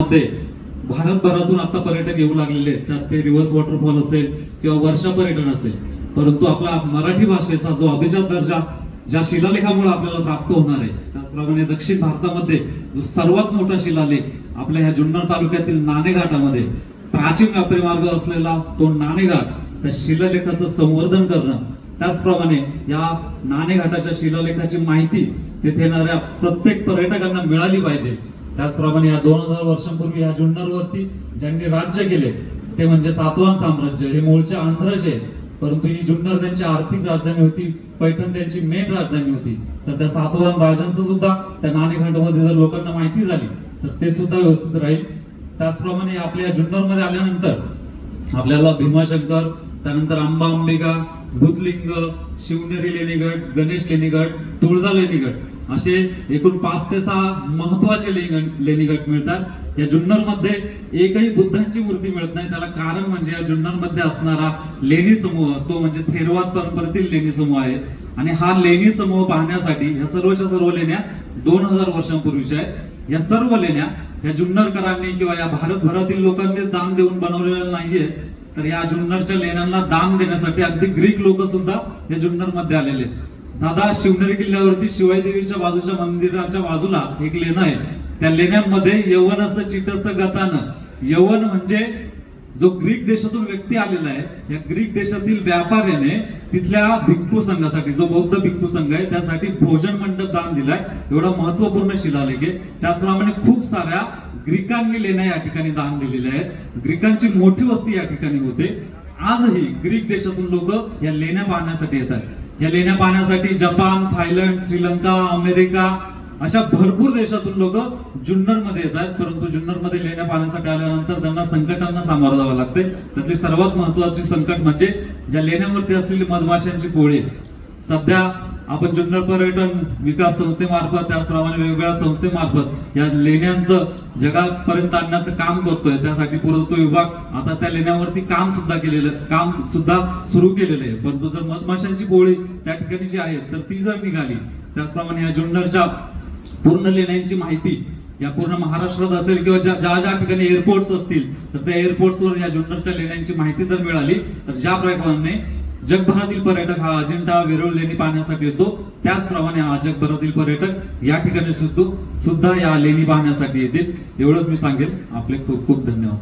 मध्ये भारतभरातून आता पर्यटक येऊ लागलेले आहेत. त्यात ते रिव्हर्स वॉटरफॉल असेल किंवा वर्षा पर्यटन असेल. परंतु आपला मराठी भाषेचा जो अभिजात दर्जा ज्या शिलालेखामुळे आपल्याला प्राप्त होणार आहे त्याचप्रमाणे दक्षिण भारतामध्ये जो सर्वात मोठा शिलालेख आपल्या ह्या जुन्नर तालुक्यातील नाणेघाटामध्ये प्राचीन व्यापारी मार्ग असलेला तो नाणेघाट त्या शिलालेखाचं संवर्धन करणं त्याचप्रमाणे या नाणेघाटाच्या शिलालेखाची माहिती तिथे येणाऱ्या प्रत्येक पर्यटकांना मिळाली पाहिजे. त्याचप्रमाणे या दोन हजार वर्षांपूर्वी या जुन्नरवरती ज्यांनी राज्य केले ते म्हणजे सातवान साम्राज्य हे मूळचे आंध्रचे परंतु ही जुन्नर त्यांची आर्थिक राजधानी होती पैठण त्यांची मेन राजधानी होती. तर त्या सातवान राजांचं सुद्धा त्या नाणेघाटामध्ये जर लोकांना माहिती झाली तर ते सुद्धा व्यवस्थित राहील. त्याचप्रमाणे आपल्या जुन्नरमध्ये आल्यानंतर आपल्याला भीमाशंकर त्यानंतर आंबा अंबिका भूतलिंग शिवनेरी लेणीगड गणेश लेणीगड तुळजा लेणीगड असे एकूण पाच ते सहा महत्त्वाचे लेणी- मिळतात. या जुन्नरमध्ये एकही बुद्धांची मूर्ती मिळत नाही. त्याला कारण म्हणजे या जुन्नरमध्ये असणारा लेणी समूह तो म्हणजे थेरवाद परंपरेतील लेणी समूह आहे. आणि हा लेणी समूह पाहण्यासाठी या सर्वच्या सर्व लेण्या दोन हजार वर्षांपूर्वीच्या आहेत. या सर्व लेण्या या जुन्नरकरांनी किंवा या भारतभरातील लोकांनीच दान देऊन बनवलेल्या नाहीये तर या जुन्नरच्या लेण्यांना दान देण्यासाठी अगदी ग्रीक लोक सुद्धा या जुन्नरमध्ये आलेले आहेत. दादा शिवनेरी किल्ल्यावरती शिवायदेवीच्या बाजूच्या मंदिराच्या बाजूला एक लेणं आहे. त्या लेण्यांमध्ये यवन असं चिटस गतानं. यवन म्हणजे जो ग्रीक देशातून व्यक्ती आलेला आहे या ग्रीक देशातील व्यापाऱ्याने तिथल्या भिक्खू संघासाठी जो बौद्ध भिक्खू संघ आहे त्यासाठी भोजन मंडप दान दिलाय. एवढा महत्त्वपूर्ण शिलालेख आहे. त्याचप्रमाणे खूप साऱ्या ग्रीकांनी लेण्या या ठिकाणी दान दिलेल्या आहेत. ग्रीकांची मोठी वस्ती या ठिकाणी होते. आजही ग्रीक देशातून लोक या लेण्या पाहण्यासाठी येतात. या लेण्या पाहण्यासाठी जपान थायलंड श्रीलंका अमेरिका अशा भरपूर देशातून लोक जुन्नरमध्ये येतात. परंतु जुन्नरमध्ये लेण्या पाहण्यासाठी आल्यानंतर त्यांना संकटांना सामोरं जावं लागते त्यातली सर्वात महत्वाची संकट म्हणजे ज्या लेण्यावरती असलेली मधमाशांची पोळी. सध्या आपण जुन्नर पर्यटन विकास संस्थेमार्फत त्याचप्रमाणे वेगवेगळ्या संस्थेमार्फत या लेण्यांचं जगापर्यंत आणण्याचं काम करतोय. त्यासाठी पुरवतो विभाग. आता त्या लेण्यावरती काम सुद्धा केलेलं काम सुद्धा सुरू केलेलं आहे. परंतु जर मधमाशांची गोळी त्या ठिकाणी जी आहे तर ती जर निघाली त्याचप्रमाणे या जुन्नरच्या पूर्ण लेण्यांची माहिती या पूर्ण महाराष्ट्रात असेल किंवा ज्या ज्या ज्या ठिकाणी एअरपोर्ट्स असतील तर त्या एअरपोर्ट्सवर या जुन्नरच्या लेण्यांची माहिती जर मिळाली तर ज्या ज्याप्रमाणे जगभरातील पर्यटक हा अजिंठा वेरूळ लेणी पाहण्यासाठी येतो. त्याचप्रमाणे हा जगभरातील पर्यटक या ठिकाणी सुद्धा सुद्धा या लेणी पाहण्यासाठी येतील. एवढंच मी सांगेल आपले खूप खूप धन्यवाद.